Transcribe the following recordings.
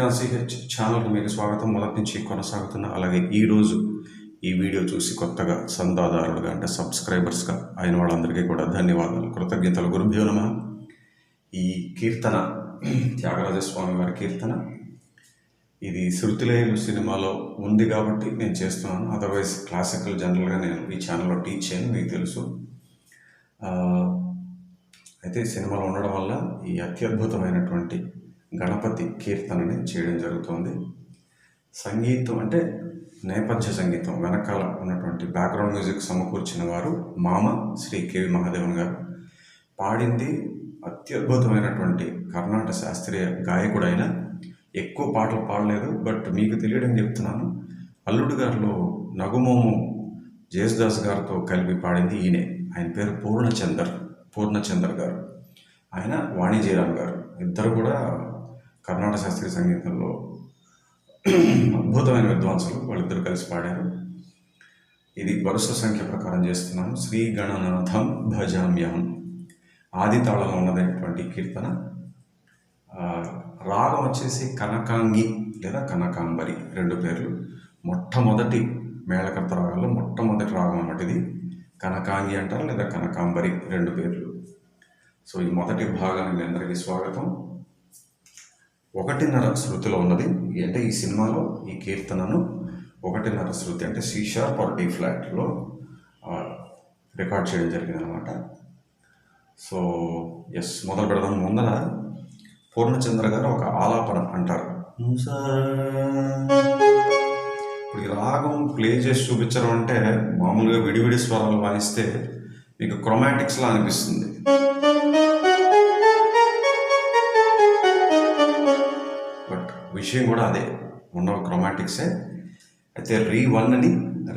నమస్కారము శ్రీకాంత్ సిహెచ్ ఛానల్కి మీకు స్వాగతం. మొదటి నుంచి కొనసాగుతున్న అలాగే ఈరోజు ఈ వీడియో చూసి కొత్తగా సందాదారులుగా అంటే సబ్స్క్రైబర్స్గా అయిన వాళ్ళందరికీ కూడా ధన్యవాదాలు. కృతజ్ఞతలు. గురుభ్యో నమ. ఈ కీర్తన త్యాగరాజస్వామి వారి కీర్తన ఇది శృతిలేయులు సినిమాలో ఉంది కాబట్టి నేను చేస్తున్నాను. అదర్వైజ్ క్లాసికల్ జనరల్గా నేను ఈ ఛానల్లో టీచ్ చేయను మీకు తెలుసు. అయితే సినిమాలో ఉండడం వల్ల ఈ అత్యద్భుతమైనటువంటి గణపతి కీర్తనని చేయడం జరుగుతుంది. సంగీతం అంటే నేపథ్య సంగీతం. వెనకాల ఉన్నటువంటి బ్యాక్గ్రౌండ్ మ్యూజిక్ సమకూర్చిన వారు మామ శ్రీ కెవి మహాదేవన్ గారు. పాడింది అత్యద్భుతమైనటువంటి కర్ణాటక శాస్త్రీయ గాయకుడైన ఎక్కువ పాటలు పాడలేదు బట్ మీకు తెలియడం చెప్తున్నాను. అల్లుడు గారిలో నగుమోము జేసుదాస్ గారితో కలిపి పాడింది ఈయనే. ఆయన పేరు పూర్ణచందర్ పూర్ణచందర్ గారు. ఆయన వాణిజయరామ్ గారు. ఇద్దరు కూడా కర్ణాటక శాస్త్రీయ సంగీతంలో అద్భుతమైన విద్వాంసులు వాళ్ళిద్దరు కలిసి పాడారు. ఇది వరుస సంఖ్య ప్రకారం చేస్తున్నాను. శ్రీ గణనాథం భజామ్యహం. ఆది తాళంలో ఉన్నదైనటువంటి కీర్తన. రాగం వచ్చేసి కనకాంగి లేదా కనకాంబరి రెండు పేర్లు. మొట్టమొదటి మేళకర్త రాగాల్లో మొట్టమొదటి రాగం అన్నమాట ఇది. కనకాంగి అంటారు లేదా కనకాంబరి రెండు పేర్లు. సో ఈ మొదటి భాగానికి మీ అందరికీ స్వాగతం. ఒకటిన్నర శృతిలో ఉన్నది. అంటే ఈ సినిమాలో ఈ కీర్తనను ఒకటిన్నర శృతి అంటే సి షార్ప్ ఆర్ డి ఫ్లాట్లో రికార్డ్ చేయడం జరిగింది అనమాట సో ఎస్ మొదలు పెడదాం. ముందర పూర్ణచంద్ర గారు ఒక ఆలాపన అంటారు. ఇప్పుడు ఈ రాగం ప్లే చేసి చూపించడం అంటే మామూలుగా విడివిడి స్వరాలు వాయిస్తే మీకు క్రొమాటిక్స్లా అనిపిస్తుంది. విషయం కూడా అదే. ఉన్న క్రొమాటిక్సే. అయితే రీ వన్ని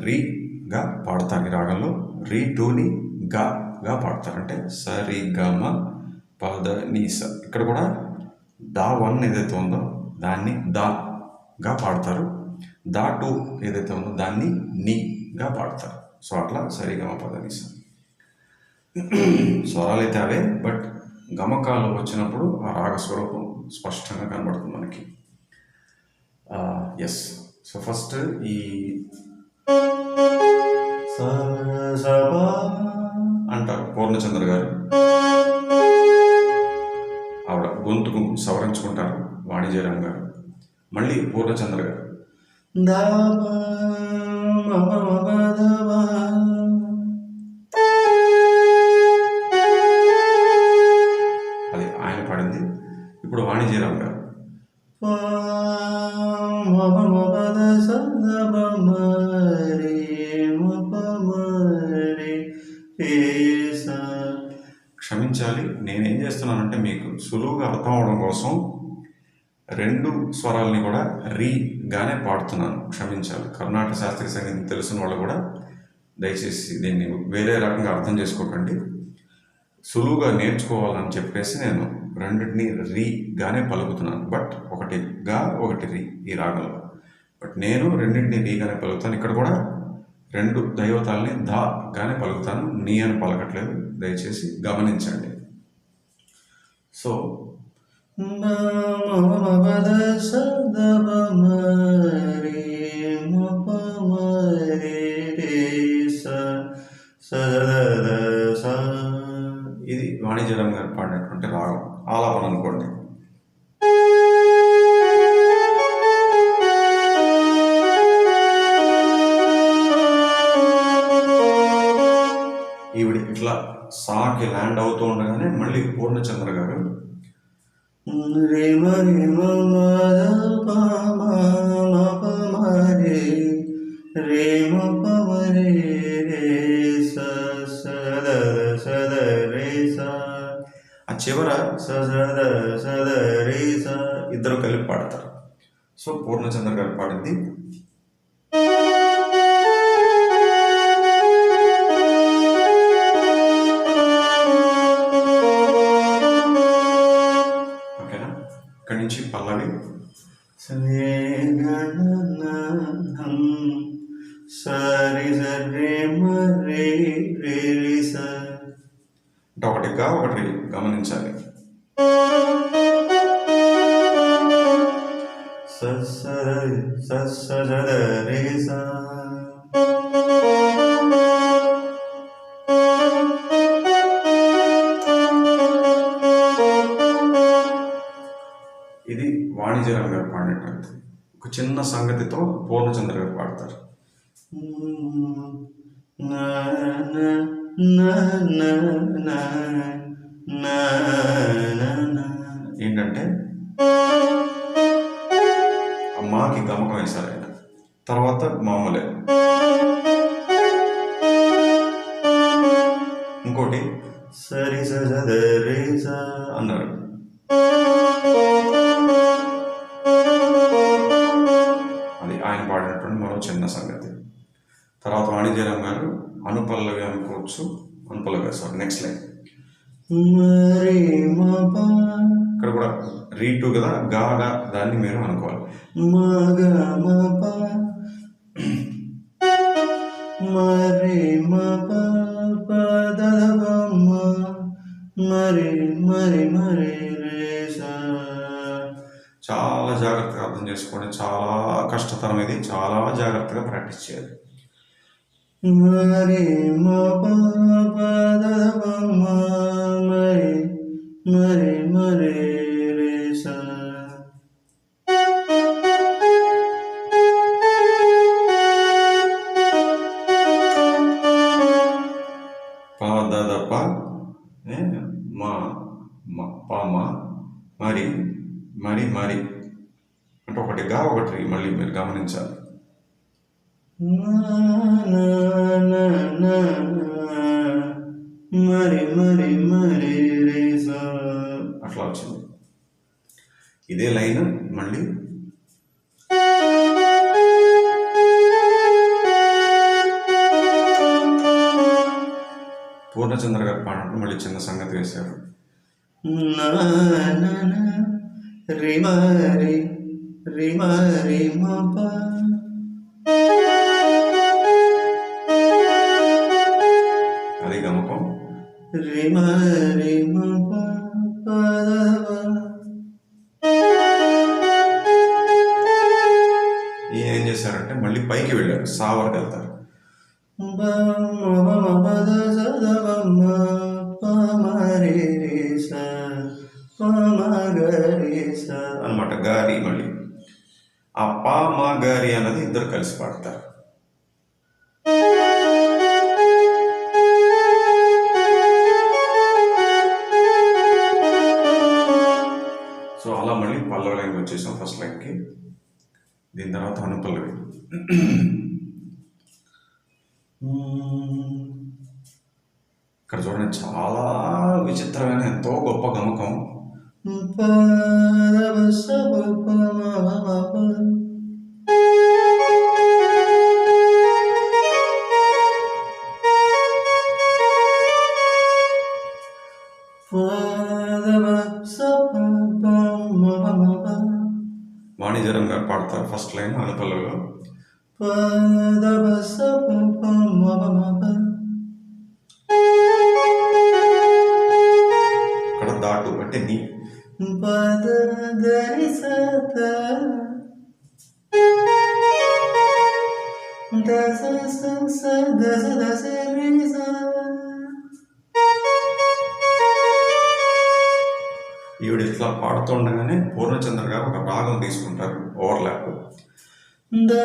రీగా పాడతారు ఈ రాగంలో. రీ టూని గా గా పాడతారు. అంటే స రీ గ మ పద నీ స. ఇక్కడ కూడా దా వన్ ఏదైతే ఉందో దాన్ని దా గా పాడతారు. దా టూ ఏదైతే ఉందో దాన్ని నీగా పాడతారు. సో అట్లా సరిగమ పద నీ స్వరాలు అయితే అవే బట్ గమకాలు వచ్చినప్పుడు ఆ రాగ స్వరూపం స్పష్టంగా కనబడుతుంది మనకి. ఎస్ సో ఫస్ట్ ఈ అంటారు పూర్ణచంద్ర గారు. ఆవిడ గొంతుకు సవరించుకుంటారు వాణిజ్యరామ్ గారు. మళ్ళీ పూర్ణచంద్ర గారు. అది ఆయన పాడింది. ఇప్పుడు వాణిజ్యరామ్ గారు. క్షమించాలి నేనేం చేస్తున్నానంటే మీకు సులువుగా అర్థం అవడం కోసం రెండు స్వరాలని కూడా రీగానే పాడుతున్నాను. క్షమించాలి. కర్ణాటక శాస్త్రీయ సంగీతం తెలిసిన వాళ్ళు కూడా దయచేసి దీన్ని వేరే రకంగా అర్థం చేసుకోకండి. సులువుగా నేర్చుకోవాలని చెప్పేసి నేను రెండింటిని రీగానే పలుకుతున్నాను. బట్ ఒకటి గా ఒకటి రీ ఈ రాగంలో. బట్ నేను రెండింటిని రీగానే పలుకుతాను. ఇక్కడ కూడా రెండు దైవతాలని దా గానే పలుకుతాను. నీ అని పలకట్లేదు. దయచేసి గమనించండి. సో ఇది వాణిజ్యరామ్ గారు పాడినటువంటి రాగం ఆలాపన అనుకోండి. చివర సద సద రే స. ఇద్దరు కలిపి పాడతారు. సో పూర్ణచంద్ర గారు పాడింది. ఓకేనా? ఇక్కడి నుంచి పల్లవి. సరే సరి సరే మరే రే రే స అంటే ఒకటి గా ఒకటి గమనించాలి. ససరసరరేసా ఇది వాణిజ్యరావు గారు పాడినటువంటి ఒక చిన్న సంగతితో పూర్ణచంద్ర గారు పాడతారు. na na na na na ఏంటంటే? అమ్మాకి గమకం వేశారు ఆయన. తర్వాత మామూలే. ఇంకోటి సరి సరి అన్నారు. అది ఆయన పాడినటువంటి మరో చిన్న సంగతి. తర్వాత వాణిజ్యరామ్ గారు అనుపల్లవి అనుకోవచ్చు అనుపల్లవి సారీ నెక్స్ట్ లైన్ ఇక్కడ కూడా రీ టు కదా గా గా దాన్ని మీరు అనుకోవాలి. మరి మరి మరి మరి చాలా జాగ్రత్తగా అర్థం చేసుకోండి. చాలా కష్టతరం ఇది. చాలా జాగ్రత్తగా ప్రాక్టీస్ చేయాలి. మరి మా మరి మరి మరి రే సా. పా ద ద ప ఏ, మా మ, ప మ మరి మరి మరి. అంటే ఒకటి గా ఒకటి మళ్ళీ మీరు గమనించాలి. ఇదే లైన్ మళ్ళీ. పూర్ణచంద్ర గారు పాడినప్పుడు మళ్ళీ చిన్న సంగతి వేశారు. అది గమకం రిమా పైకి సా వరకు వెళ్తారు అనమాట గారి మళ్ళీ. ఆ పా మా గారి అన్నది ఇద్దరు కలిసి పాడతారు. సో అలా మళ్ళీ పల్లవ లైన్కి వచ్చేసాం ఫస్ట్ లైన్కి దీని తర్వాత అనుపల్లవి. ఇక్కడ చూడండి చాలా విచిత్రమైన ఎంతో గొప్ప గమకం. వాణిజ్యంగా పాడతారు ఫస్ట్ లైన్ అనుపల్లలో పాదవ పెట్టింది. ఈవిడ ఇట్లా పాడుతుండగానే పూర్ణచంద్ర గారు ఒక రాగం తీసుకుంటారు ఓవర్లాప్ దా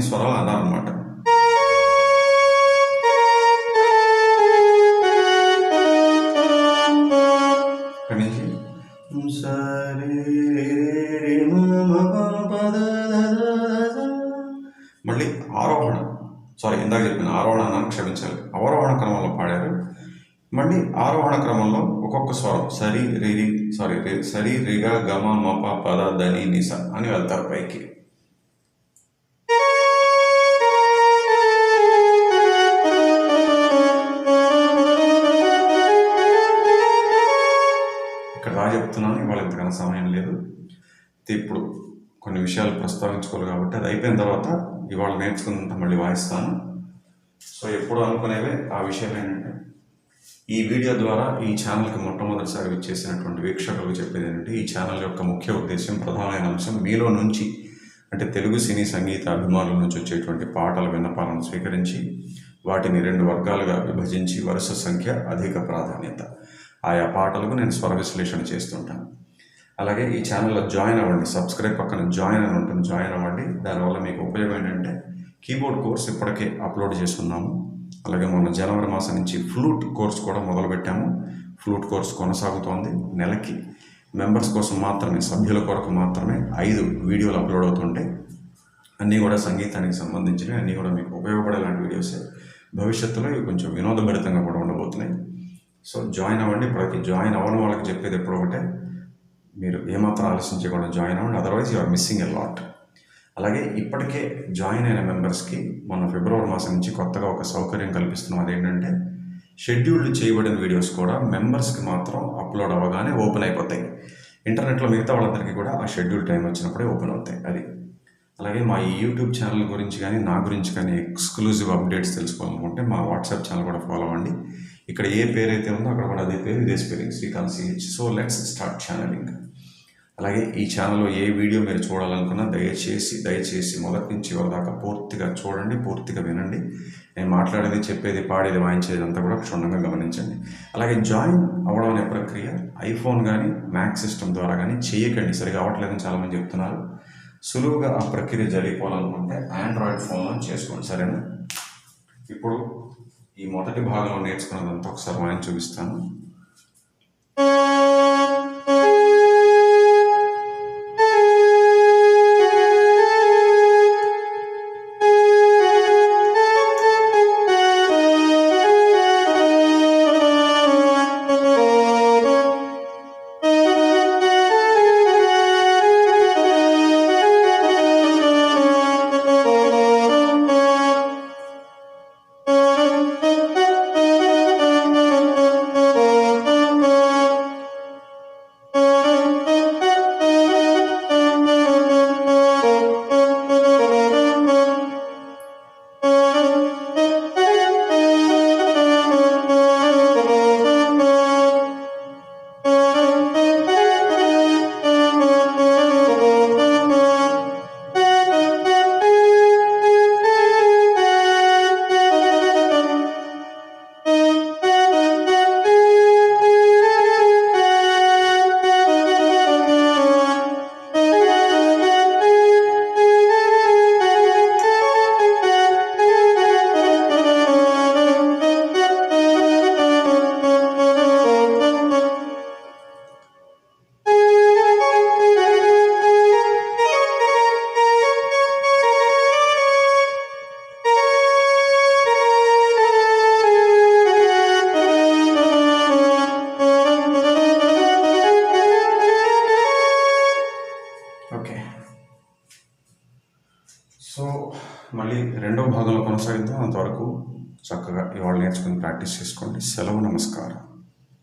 అన్ని స్వరాలు అన్నారనమాట ఇక్కడి నుంచి మళ్ళీ ఆరోహణ. సారీ ఇందాక చెప్పిన ఆరోహణ అన్నాను క్షమించాలి. అవరోహణ క్రమంలో పాడారు. మళ్ళీ ఆరోహణ క్రమంలో ఒక్కొక్క స్వరం సరి రిరి సారీ సరి రిగ గమ మప పద దని నిస అని వెళ్తారు పైకి. ఇప్పుడు కొన్ని విషయాలు ప్రస్తావించుకోవాలి కాబట్టి అది అయిపోయిన తర్వాత ఇవాళ నేర్చుకున్నంత మళ్ళీ వాయిస్తాను. సో ఎప్పుడు అనుకునేవే ఆ విషయం ఏంటంటే ఈ వీడియో ద్వారా ఈ ఛానల్కి మొట్టమొదటిసారి వచ్చేసినటువంటి వీక్షకులకు చెప్పేది ఏంటంటే ఈ ఛానల్ యొక్క ముఖ్య ఉద్దేశం ప్రధానమైన అంశం మీలో నుంచి అంటే తెలుగు సినీ సంగీత అభిమానుల నుంచి వచ్చేటువంటి పాటల విన్నపాలను స్వీకరించి వాటిని రెండు వర్గాలుగా విభజించి వరుస సంఖ్య అధిక ప్రాధాన్యత. ఆయా పాటలకు నేను స్వర విశ్లేషణ చేస్తుంటాను. అలాగే ఈ ఛానల్లో జాయిన్ అవ్వండి సబ్స్క్రైబ్ పక్కన జాయిన్ అని ఉంటుంది జాయిన్ అవ్వండి. దానివల్ల మీకు ఉపయోగం ఏంటంటే కీబోర్డ్ కోర్స్ ఇప్పటికే అప్లోడ్ చేస్తున్నాము. అలాగే మొన్న జనవరి మాసం నుంచి ఫ్లూట్ కోర్స్ కూడా మొదలుపెట్టాము. ఫ్లూట్ కోర్స్ కొనసాగుతోంది. నెలకి మెంబర్స్ కోసం మాత్రమే సభ్యుల కొరకు మాత్రమే ఐదు వీడియోలు అప్లోడ్ అవుతుంటాయి అన్నీ కూడా సంగీతానికి సంబంధించినవి అన్నీ కూడా మీకు ఉపయోగపడేలాంటి వీడియోసే భవిష్యత్తులో ఇవి కొంచెం వినోదభరితంగా కూడా ఉండబోతున్నాయి. సో జాయిన్ అవ్వండి. ప్రతి జాయిన్ అవ్వని వాళ్ళకి చెప్పేది ఎప్పుడు ఒకటే. మీరు ఏమాత్రం ఆలోచించకుండా జాయిన్ అవ్వండి. Otherwise you're missing a lot అలాగే ఇప్పటికే జాయిన్ అయిన మెంబర్స్కి మొన్న ఫిబ్రవరి మాసం నుంచి కొత్తగా ఒక సౌకర్యం కల్పిస్తున్నాం. అదేంటంటే షెడ్యూల్డ్ చేయబడిన వీడియోస్ కూడా మెంబర్స్కి మాత్రం అప్లోడ్ అవ్వగానే ఓపెన్ అయిపోతాయి. ఇంటర్నెట్లో మిగతా వాళ్ళందరికీ కూడా ఆ షెడ్యూల్ టైం వచ్చినప్పుడే ఓపెన్ అవుతాయి. అది. అలాగే మా ఈ యూట్యూబ్ ఛానల్ గురించి కానీ నా గురించి కానీ ఎక్స్క్లూజివ్ అప్డేట్స్ తెలుసుకోవాలనుకుంటే మా వాట్సాప్ ఛానల్ కూడా ఫాలో అవ్వండి. ఇక్కడ ఏ పేరు అయితే ఉందో అక్కడ కూడా అదే పేరు ఇదే spelling Srikanth CH so let's start channelling అలాగే ఈ ఛానల్లో ఏ వీడియో మీరు చూడాలనుకున్నా దయచేసి దయచేసి మొదటి నుంచి దాకా పూర్తిగా చూడండి పూర్తిగా వినండి. నేను మాట్లాడేది చెప్పేది పాడేది వాయించేది అంతా కూడా క్షుణ్ణంగా గమనించండి. అలాగే జాయిన్ అవ్వడం అనే ప్రక్రియ ఐఫోన్ కానీ మ్యాక్ సిస్టమ్ ద్వారా కానీ చేయకండి. సరిగా అవ్వట్లేదని చాలామంది చెప్తున్నారు. సులువుగా ఆ ప్రక్రియ జరిగిపోవాలనుకుంటే ఆండ్రాయిడ్ ఫోన్లో చేసుకోండి. సరేనా? ఇప్పుడు ఈ మొదటి భాగంలో నేర్చుకున్నదంతా ఒకసారి మనం చూపిస్తాను.